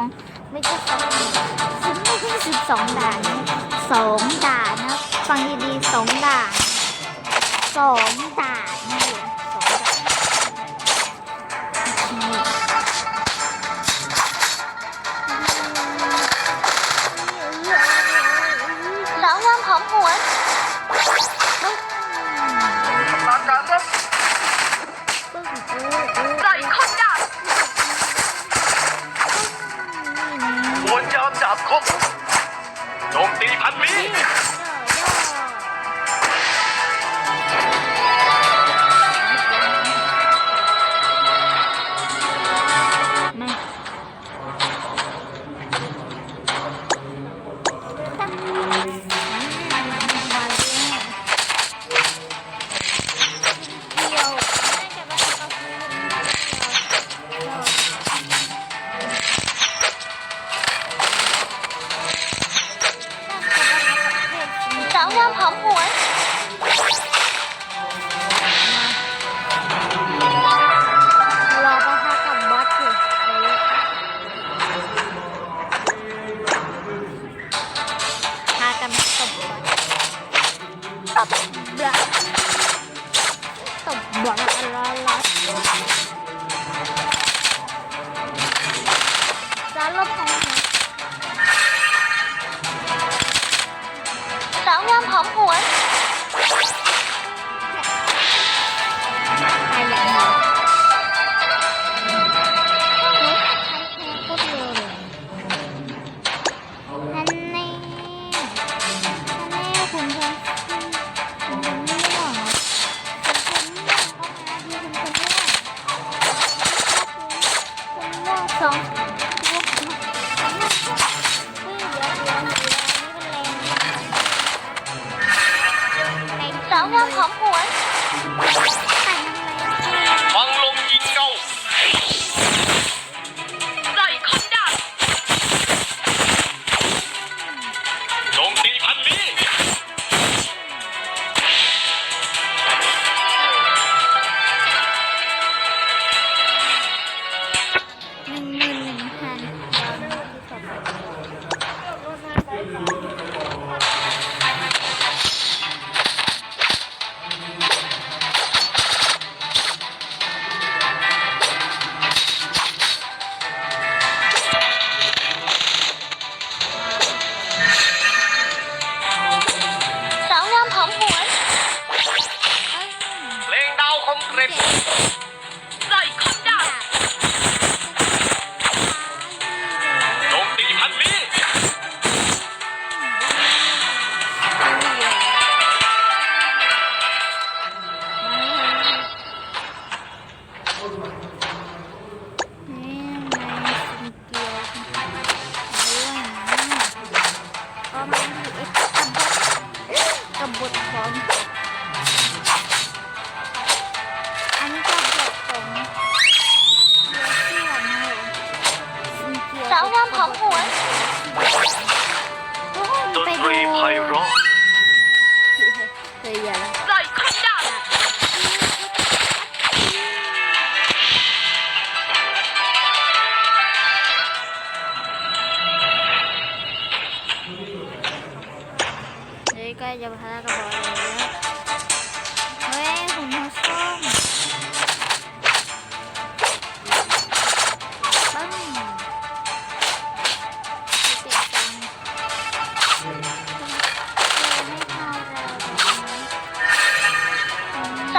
องไม่ใช่ครับสิบไม่ใช่สิบสองด่านนะสองด่านนะฟังดีๆสองด่านสอง up.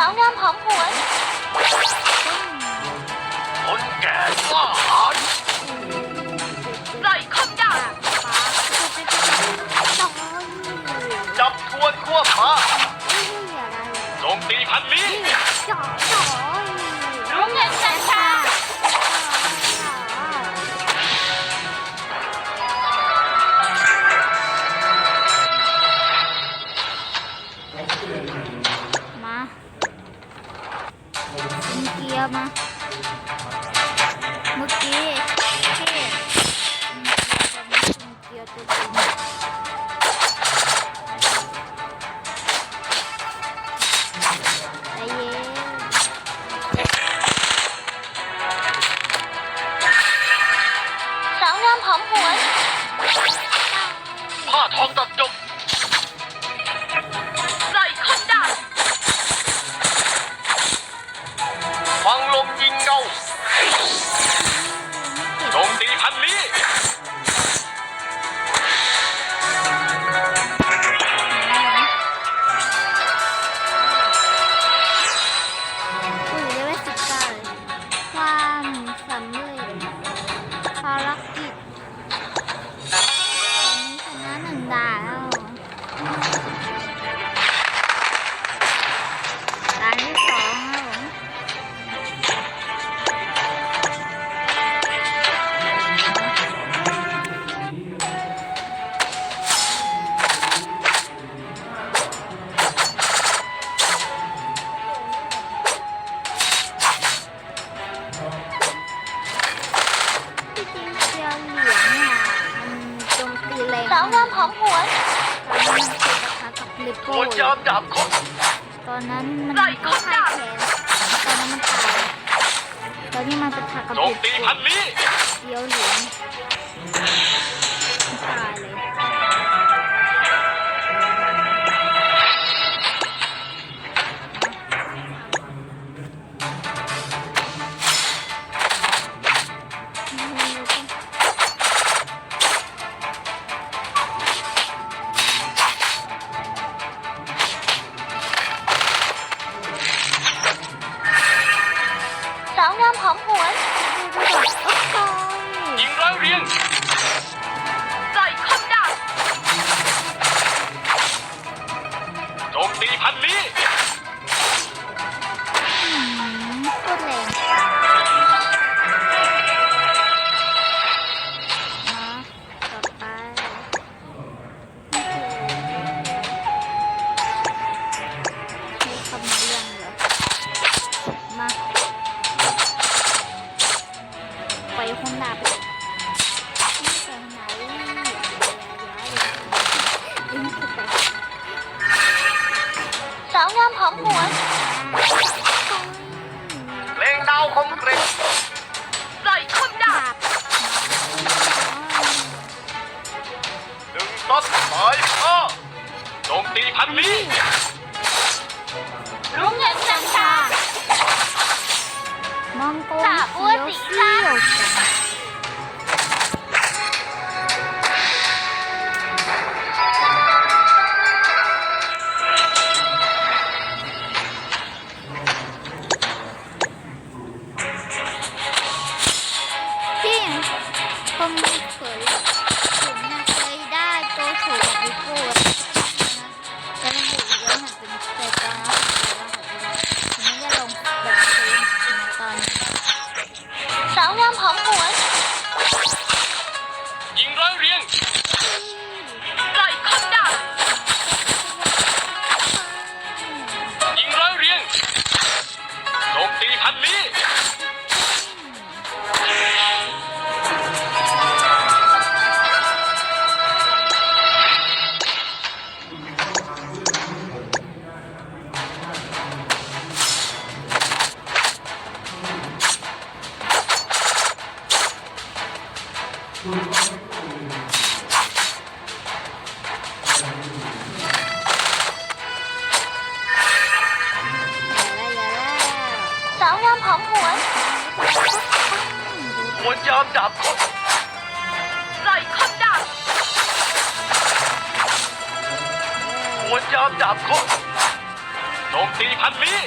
常常跑 ยมา เมื่อกี้ที่กียวตัวจสาวงามหอมหวนพ่อทองตาวงามหอมหวนตอนนั้นติดนะคะกับเลโก้อตอนนั้นมันก็พ่ายแขนตอนนั้นมันตายตอนนี้มันจะทากกับเลโก้เดี๋ยวหลง เพลงดาวคมกริบปล่คมดาบหนึ่งต้นสายพ่อโจมตีพันลี้รุ้เงินจันทรามังกรเขียวเขียวามดาบคมไล่คมดาบหัวจามดาบคมโจมตีพันลี้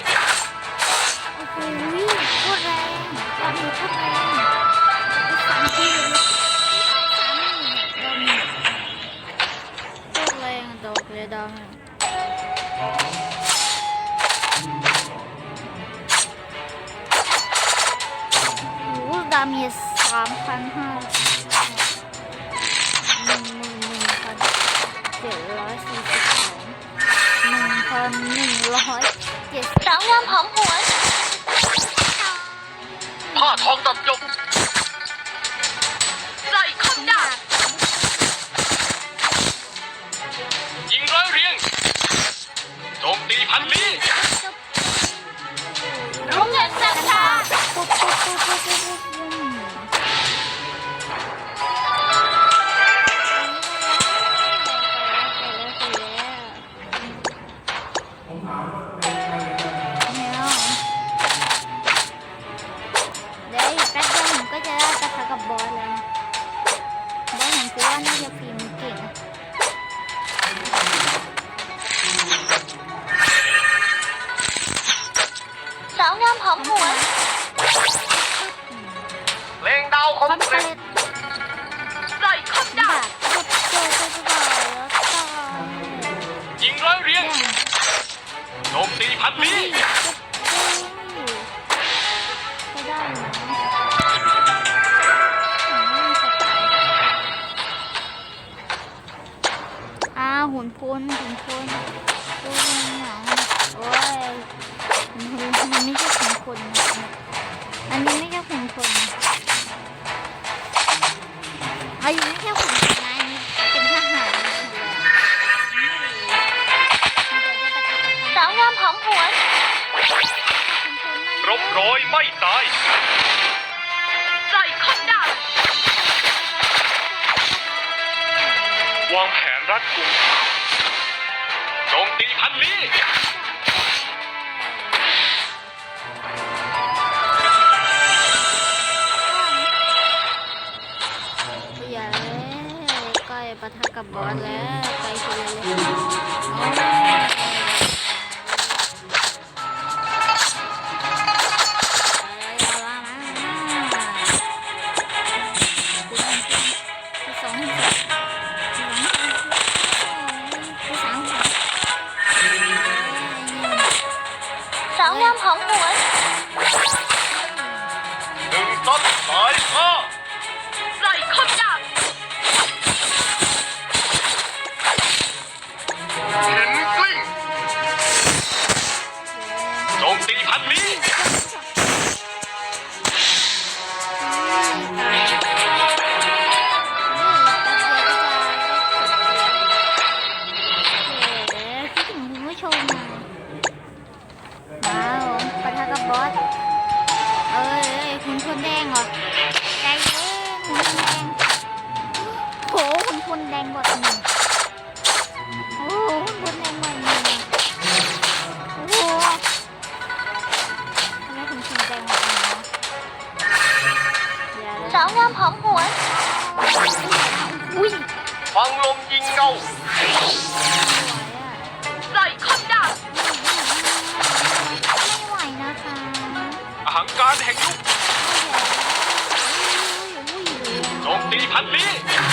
บอสแล้วบอสของกูว่าน่ คนขุนคนโอ้ยหนังโอ้ยขุนคนมันไม่ใช่ขุนคนนอันนี้ไม่ใช่ขุนคนอันนี้ไม่ใช่ขุนคนนะอันนี้เป็นทหารสาวงามหอมหวนรบร้อยไม่ตายปล่อยคมดาวางแผนรัดกุม จมตีพันนี้อย่าเลยใกล้ปะทะกับบอสแล้วไปคนละเลย พั